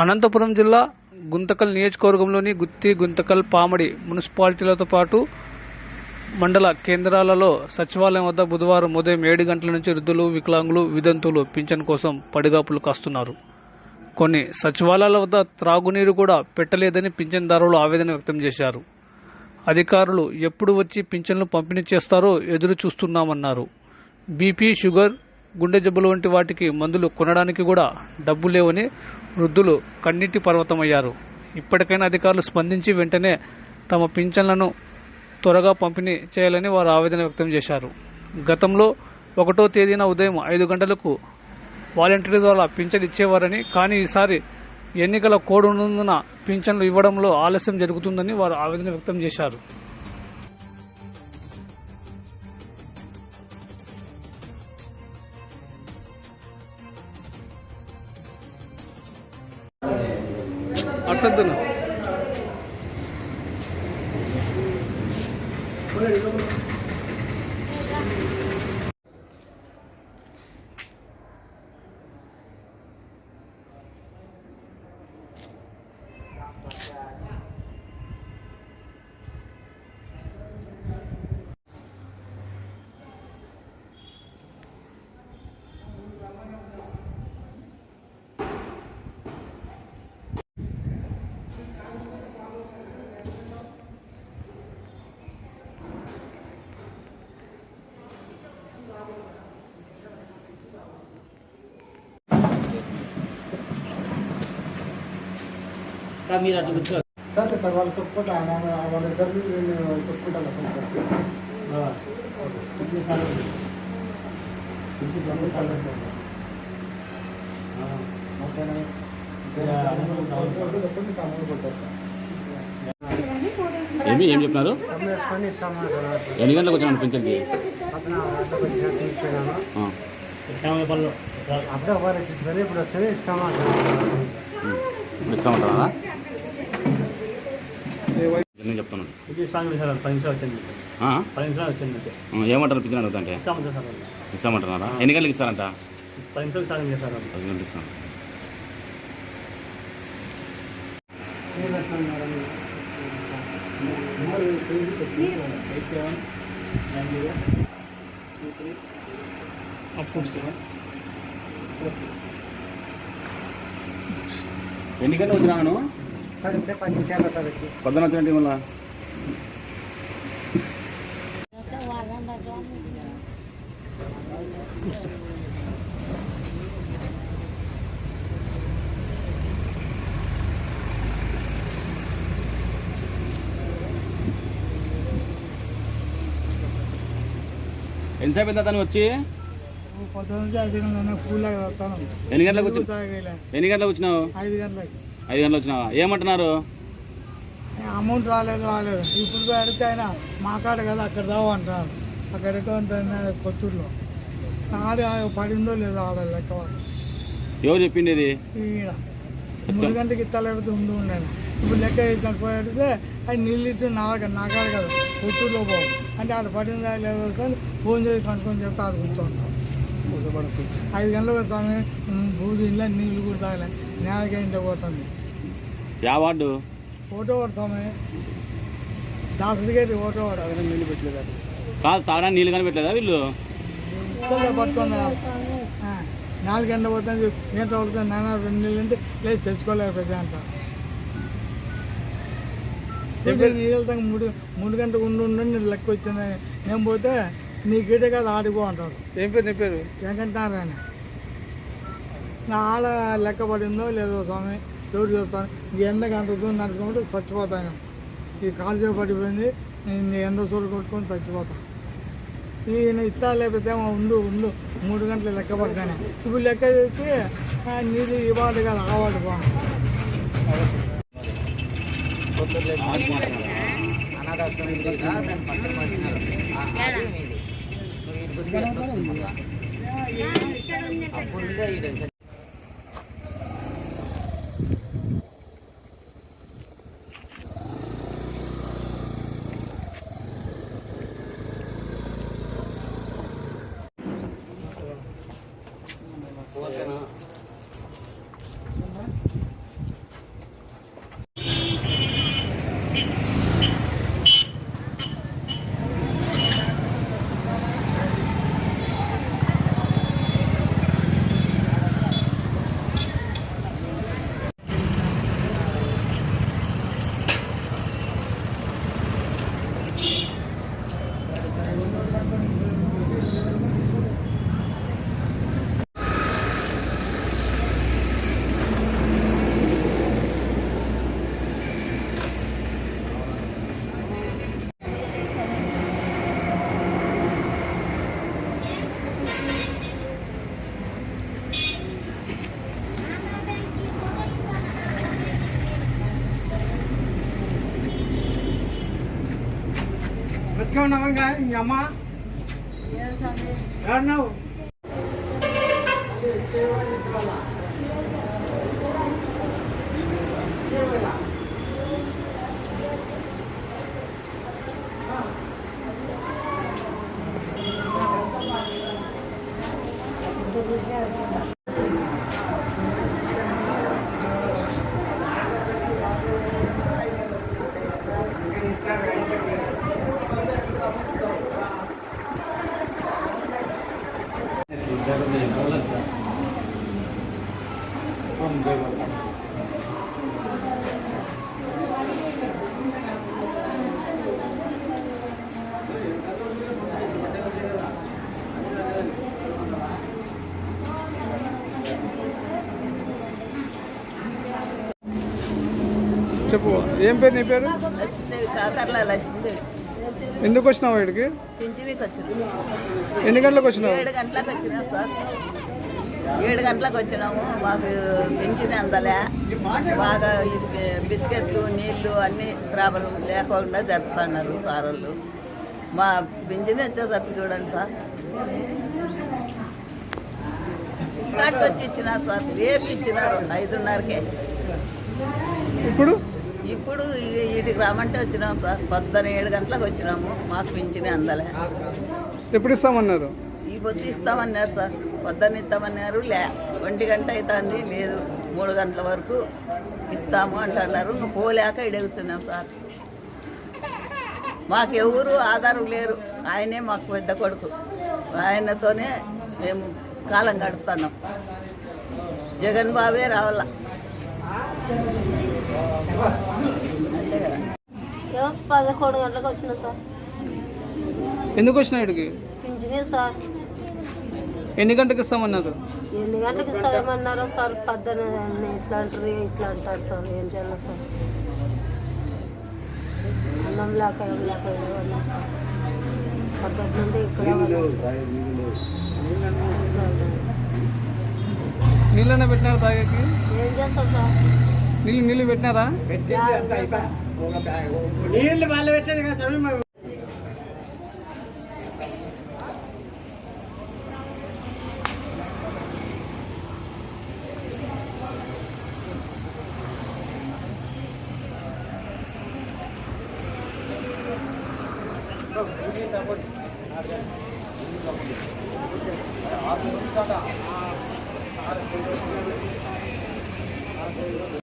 అనంతపురం జిల్లా గుంతకల్ నియోజకవర్గంలోని గుత్తి గుంతకల్ పామడి మున్సిపాలిటీలతో పాటు మండల కేంద్రాలలో సచివాలయం వద్ద బుధవారం ఉదయం ఏడు గంటల నుంచి వృద్ధులు వికలాంగులు విదంతులు పింఛన్ కోసం పడిగాపులు కాస్తున్నారు. కొన్ని సచివాలయాల వద్ద త్రాగునీరు కూడా పెట్టలేదని పింఛన్దారులు ఆవేదన వ్యక్తం చేశారు. అధికారులు ఎప్పుడు వచ్చి పింఛన్లు పంపిణీ చేస్తారో ఎదురు చూస్తున్నామన్నారు బీపీ షుగర్ గుండె జబ్బులు వంటి వాటికి మందులు కొనడానికి కూడా డబ్బు లేవని వృద్ధులు కన్నీటి పర్వతమయ్యారు. ఇప్పటికైనా అధికారులు స్పందించి వెంటనే తమ పింఛన్లను త్వరగా పంపిణీ చేయాలని వారు ఆవేదన వ్యక్తం చేశారు. గతంలో ఒకటో తేదీన ఉదయం ఐదు గంటలకు వాలంటీర్ ద్వారా పింఛన్ ఇచ్చేవారని కానీ ఈసారి ఎన్నికల కోడ్ ఉన్నందున పింఛన్లు ఇవ్వడంలో ఆలస్యం జరుగుతుందని వారు ఆవేదన వ్యక్తం చేశారు. വാട്സപ്പ് തന്നെ మీరు అటు కూర్చో. సరే సార్ వాళ్ళు నేను చెప్పుకుంటాను ఏమి ఏం చెప్పినారు? ఎన్ని గంటలకు వచ్చినాను పింఛన్కి అప్పుడే ఇస్తామంటారా నేను ఇది సాంగ్ పది నిమిషాలు వచ్చింది? పది నిమిషాలు వచ్చింది అంతే. ఏమంటారు పింఛన్ అడుగుతుంటే సార్. ఇస్తామంటున్నారా ఎన్ని గంటలకు ఇస్తారంట? పది నిమిషాలు సాంగ్ చేస్తారు వాళ్ళు. పది గంటలు ఇస్తాను ఎన్ని గంటలకు వచ్చినాను సార్ పది నిమిషాలు సార్ వచ్చి. పొద్దున వచ్చినట్టు మళ్ళా? ఎంతసేపు అయిందా తను వచ్చి? గంటల ఎన్ని గంటలకు వచ్చి ఎన్ని గంటలకు వచ్చినావు? ఐదు గంటలకి. ఐదు గంటలకు వచ్చినావా? ఏమంటున్నారు? అమౌంట్ రాలేదు రాలేదు. ఇప్పుడు అడిగితే ఆయన మా కాడ కదా అక్కడ రావు అంటారు. అక్కడ ఎక్కడ ఉంటుంది కొత్తూరులో ఆడ పడిందో లేదో ఆడ లెక్క. ఎవరు చెప్పింది ఇది మూడు గంటకి ఇత్తా లేకపోతే ఉండి ఉండేది ఇప్పుడు లెక్క ఇచ్చిన పోయి అడిగితే అది నీళ్ళు ఇచ్చి నా నా కాడ కదా కొత్తూరులో పోవు అంటే ఆడ పడిందా లేదో కానీ ఫోన్ చేసి కనుక్కొని చెప్తే ఆడ కూర్చోంటాం ఐదు గంటలకు వస్తాను బూది ఇళ్ళ నీళ్ళు కూడా తాగలే. నేలకే ఇంటికి పోతుంది. యా వార్డు? ఫోటో పడతామే. దాసరిగేటి ఫోటో పడ నీళ్ళు పెట్టలేదు? కాదు తాగడానికి నీళ్ళు కానీ పెట్టలేదా వీళ్ళు పడుతుంది నాలుగు గంటల పోతుంది గంట పడుతుంది నాన్న రెండు నీళ్ళు అంటే లేదు తెచ్చుకోలేదు పెద్ద అంట నీళ్ళు వెళ్తాం మూడు మూడు గంటలకు ఉండి ఉండి నీకు లెక్క వచ్చింది. నేను పోతే నీ గిట కాదు ఆడిపో అంటారు. ఏం పేరు నీ పేరు? వెంకటనారాయణ. నా ఆడ లెక్క పడిందో లేదో స్వామి ఎవరు చెప్తాను ఈ ఎండకి అంత దూరం నడుచుకుంటే చచ్చిపోతాను. ఈ కాలు పడిపోయింది నేను ఎండ సూరు కొట్టుకొని చచ్చిపోతాను. ఈయన ఇస్తా లేకపోతే ఉండు ఉండు. మూడు గంటల లెక్క పడతాను ఇప్పుడు లెక్క చేస్తే నీది ఇవాడు కాదు ఆవాడు బాగుంది ఇంకా ఇంక అమ్మ? ఏడున్నావు? చెప్పు. ఏం పేరు నీ పేరు? లక్ష్మీదేవి కాకర్ల లక్ష్మీదేవి. ఎందుకు వచ్చినావు ఇక్కడికి? పింఛనీకి వచ్చినాము ఎన్ని గంటలకు వచ్చినావు? ఏడు గంటలకు వచ్చినాం సార్. ఏడు గంటలకు వచ్చినాము. మాకు పింఛన్ అందలే. బాగా ఇది బిస్కెట్లు నీళ్ళు అన్ని ప్రాబ్లం లేకుండా జరుపుతున్నారు సార్ వాళ్ళు. మా పింఛన్ వచ్చేటట్టు చూడండి సార్. కాటికి వచ్చి ఇచ్చినారు సార్. లేపి ఇచ్చినారు. ఐదున్నరకే. ఇప్పుడు? ఇప్పుడు వీటికి రామంటే వచ్చినాం సార్. పొద్దున ఏడు గంటలకు వచ్చినాము. మాకు పింఛన్ అందలే. ఎప్పుడు ఇస్తామన్నారు? ఈ పొద్దు ఇస్తామన్నారు సార్. పొద్దున్న ఇస్తామన్నారు. లే ఒంటి గంట అవుతుంది లేదు మూడు గంటల వరకు ఇస్తాము అంటున్నారు. ఇంకా పోలేక ఇడుగుతున్నాం సార్. మాకు ఎవరు ఆధారం లేరు. ఆయనే మాకు పెద్ద కొడుకు. ఆయనతోనే మేము కాలం గడుపుతున్నాం. జగన్ బాబే రావాల. పదకొండు గంటలకు వచ్చిన సార్. ఎందుకు వచ్చినావు ఇక్కడికి? పింఛనే సార్. ఎన్ని గంటలకు ఇస్తామన్నారు? ఎన్ని గంటలకు సరేమన్నారో సార్? పద్దెన ఇట్లా అంటారు ఇట్లా అంటారు సార్. ఏం చేయాలి సార్? అన్నం లేక ఏం లేక సార్ పద్ధతి నుండి ఇక్కడే ఉన్నాం. నీళ్ళనే పెట్టినారా తాగేకి? ఏం చేస్తాం సార్? నీళ్ళు నీళ్ళు పెట్టినారా? నీళ్ళు వాళ్ళు పెట్టేది కదా సమయం